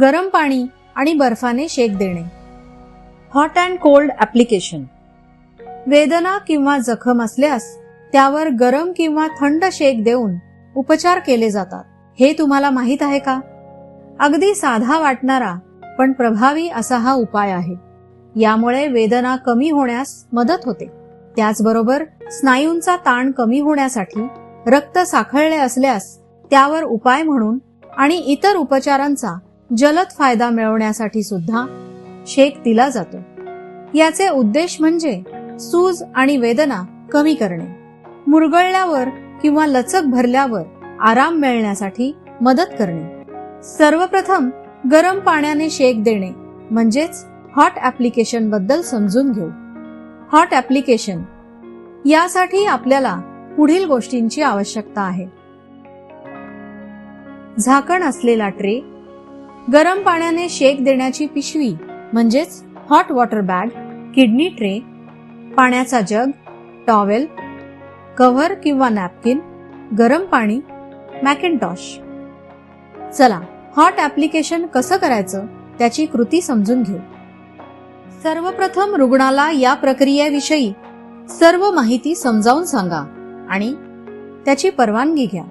गरम पाणी आणि बर्फाने शेक देणे. हॉट अँड कोल्ड ऍप्लिकेशन वेदना किंवा जखम असल्यास त्यावर गरम किंवा थंड शेक देऊन उपचार केले जातात. हे तुम्हाला माहीत आहे का? अगदी साधा वाटणारा पण प्रभावी असा हा उपाय आहे. यामुळे वेदना कमी होण्यास मदत होते. त्याचबरोबर स्नायूंचा ताण कमी होण्यासाठी रक्त साखळले असल्यास त्यावर उपाय म्हणून आणि इतर उपचारांचा जलद फायदा मिळवण्यासाठी सुद्धा शेक दिला जातो. याचे उद्देश म्हणजे सूज आणि वेदना कमी करणे. मुरगळल्यावर किंवा लचक भरल्यावर आराम मिळण्यासाठी मदत करणे. सर्वप्रथम गरम पाण्याने शेक देणे म्हणजेच हॉट ऍप्लिकेशनबद्दल समजून घेऊ. हॉट ऍप्लिकेशन यासाठी आपल्याला पुढील गोष्टींची आवश्यकता आहे. झाकण असलेला ट्रे गरम पाण्याने शेक देण्याची पिशवी म्हणजेच hot water bag kidney tray पाण्याचा जग टॉवेल कव्हर किंवा नॅपकिन गरम पाणी मॅकिनटॉश चला हॉट ऍप्लिकेशन कसं करायचं त्याची कृती समजून घेऊ. सर्वप्रथम रुग्णाला या प्रक्रियेविषयी सर्व माहिती समजावून सांगा आणि त्याची परवानगी घ्या.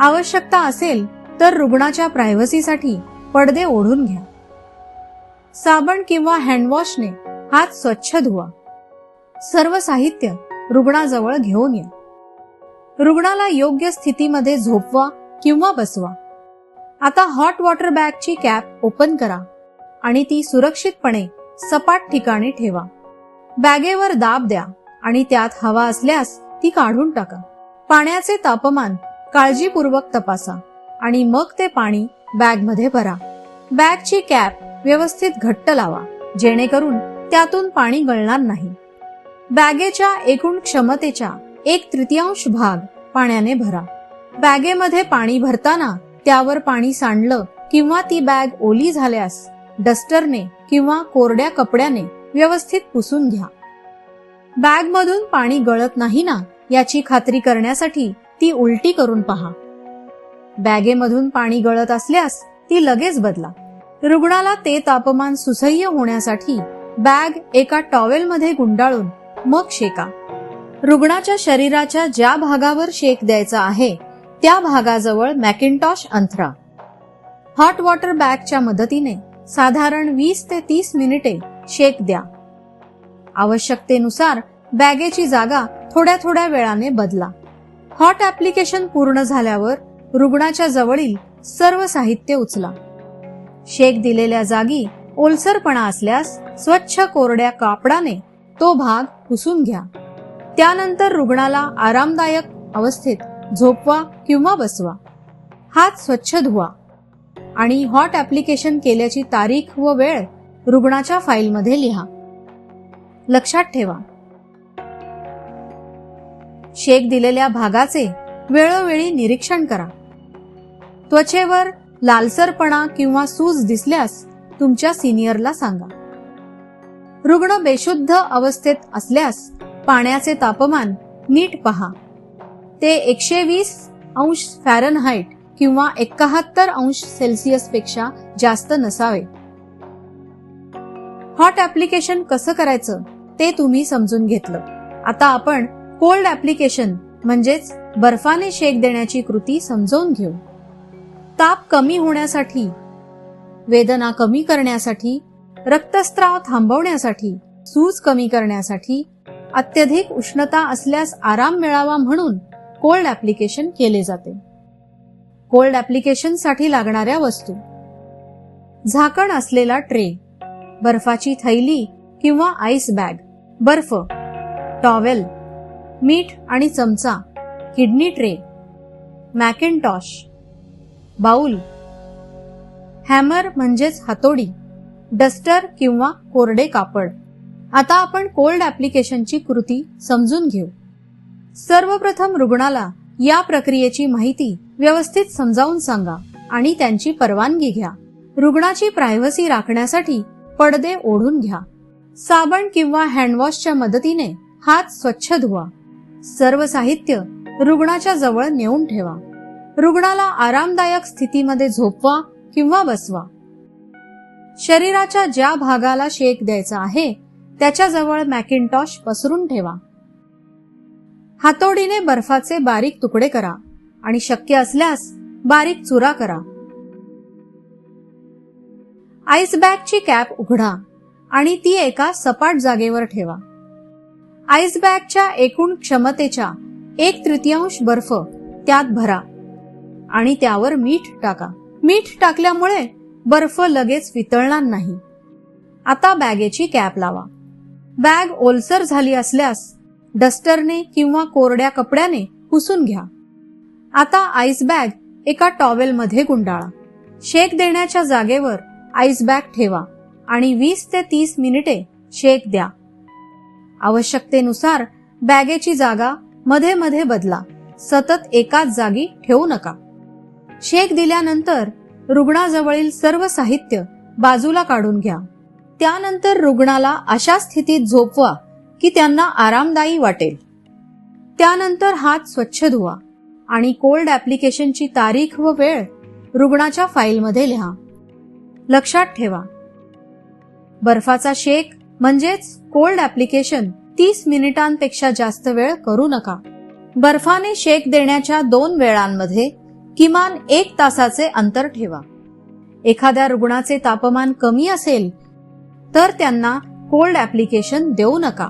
आवश्यकता असेल तर रुग्णाच्या प्रायव्हसीसाठी पडदे ओढून घ्या. साबण किंवा हँडवॉशने हात स्वच्छ धुवा. सर्व साहित्य रुग्णाजवळ घेऊन या. रुग्णाला योग्य स्थितीमध्ये झोपवा किंवा बसवा. आता हॉट वॉटर बॅगची कॅप ओपन करा आणि ती सुरक्षितपणे सपाट ठिकाणी ठेवा. बॅगेवर दाब द्या आणि त्यात हवा असल्यास ती काढून टाका. पाण्याचे तापमान काळजीपूर्वक तपासा आणि मग ते पाणी बॅगमध्ये भरा. बॅगची कॅप व्यवस्थित घट्ट लावा जेणेकरून त्यातून पाणी गळणार नाही. बॅगेच्या एकूण क्षमतेच्या एक तृतीयांश भाग पाण्याने भरा. बॅगेमध्ये पाणी भरताना त्यावर पाणी सांडलं किंवा ती बॅग ओली झाल्यास डस्टरने किंवा कोरड्या कपड्याने व्यवस्थित पुसून घ्या. बॅग मधून पाणी गळत नाही ना याची खात्री करण्यासाठी ती उलटी करून पहा. बॅगेमधून पाणी गळत असल्यास ती लगेच बदला. रुग्णाला ते तापमान सुसह्य होण्यासाठी बॅग एका टॉवेलमध्ये गुंडाळून मग शेका. रुग्णाच्या शरीराच्या ज्या भागावर शेक द्यायचा आहे त्या भागाजवळ मॅकिनटॉश अंथरा. हॉट वॉटर बॅगच्या मदतीने साधारण वीस ते तीस मिनिटे शेक द्या. आवश्यकतेनुसार बॅगेची जागा थोड्या थोड्या वेळाने बदला. हॉट ऍप्लिकेशन पूर्ण झाल्यावर रुग्णाच्या जवळील सर्व साहित्य उचला. शेक दिलेल्या जागी ओलसरपणा असल्यास स्वच्छ कोरड्या कापडाने तो भाग पुसून घ्या. त्यानंतर रुग्णाला आरामदायक अवस्थेत झोपवा किंवा बसवा. हात स्वच्छ धुवा. आणि हॉट ऍप्लिकेशन केल्याची तारीख व वेळ रुग्णाच्या फाईलमध्ये लिहा. लक्षात ठेवा. शेक दिलेल्या भागाचे वेळोवेळी निरीक्षण करा. त्वचेवर लालसरपणा किंवा सूज दिसल्यास तुमच्या सिनियरला सांगा. रुग्ण बेशुद्ध अवस्थेत असल्यास पाण्याचे तापमान नीट पहा. ते एकशे वीस अंश फॅरनहाईट किंवा एकाहत्तर अंश सेल्सिअसपेक्षा जास्त नसावे. हॉट ऍप्लिकेशन कसं करायचं ते तुम्ही समजून घेतलं. आता आपण कोल्ड ऍप्लिकेशन म्हणजेच बर्फाने शेक देण्याची कृती समजवून घेऊ. ताप कमी होण्यासाठी वेदना कमी करण्यासाठी रक्तस्त्राव थांबवण्यासाठी सूज कमी करण्यासाठी अत्यधिक उष्णता असल्यास आराम मिळावा म्हणून कोल्ड ऍप्लिकेशन केले जाते. कोल्ड ऍप्लिकेशनसाठी लागणाऱ्या वस्तू. झाकण असलेला ट्रे बर्फाची थैली किंवा आईस बॅग बर्फ टॉवेल मीठ आणि चमचा kidney tray mackintosh bowl. Hammer म्हणजेच हातोडी डस्टर किंवा कोरडे कापड. आता आपण कोल्ड ऍप्लिकेशनची कृती समजून घेऊ. सर्वप्रथम रुग्णाला या प्रक्रियेची माहिती व्यवस्थित समजावून सांगा आणि त्यांची परवानगी घ्या. रुग्णाची प्रायव्हसी राखण्यासाठी पडदे ओढून घ्या. साबण किंवा हँडवॉशच्या मदतीने हात स्वच्छ धुवा. सर्व साहित्य रुग्णाच्या जवळ नेऊन ठेवा. रुग्णाला आरामदायक स्थितीमध्ये झोपवा किंवा बसवा. शरीराच्या ज्या भागाला शेक द्यायचा आहे त्याच्याजवळ मॅकिनटॉश पसरून ठेवा. हातोडीने बर्फाचे बारीक तुकडे करा आणि शक्य असल्यास बारीक चुरा करा. आईस बॅगची कॅप उघडा आणि ती एका सपाट जागेवर ठेवा. आईस बॅगच्या एकूण क्षमतेच्या एक तृतीयांश बर्फ त्यात भरा. आणि त्यावर मीठ टाका. मीठ टाकल्यामुळे बर्फ लगेच वितळणार नाही. आता बॅगेची कॅप लावा. बॅग ओलसर झाली असल्यास डस्टरने किंवा कोरड्या कपड्याने पुसून घ्या. आता आईस बॅग एका टॉवेलमध्ये गुंडाळा. शेक देण्याच्या जागेवर आईस बॅग ठेवा आणि वीस ते तीस मिनिटे शेक द्या. आवश्यकतेनुसार बॅगेची जागा मध्ये मध्ये बदला. सतत एकाच जागी ठेवू नका. शेक दिल्यानंतर रुग्णाजवळील सर्व साहित्य बाजूला काढून घ्या. त्यानंतर रुग्णाला अशा स्थितीत झोपवा की त्यांना आरामदायी वाटेल. त्यानंतर हात स्वच्छ धुवा आणि कोल्ड ऍप्लिकेशनची तारीख व वेळ रुग्णाच्या फाईलमध्ये लिहा. लक्षात ठेवा. बर्फाचा शेक म्हणजेच कोल्ड ऍप्लिकेशन तीस मिनिटांपेक्षा जास्त वेळ करू नका. बर्फाने शेक देण्याच्या दोन वेळांमध्ये किमान एक तासाचे अंतर ठेवा. एखाद्या रुग्णाचे तापमान कमी असेल तर त्यांना कोल्ड ऍप्लिकेशन देऊ नका.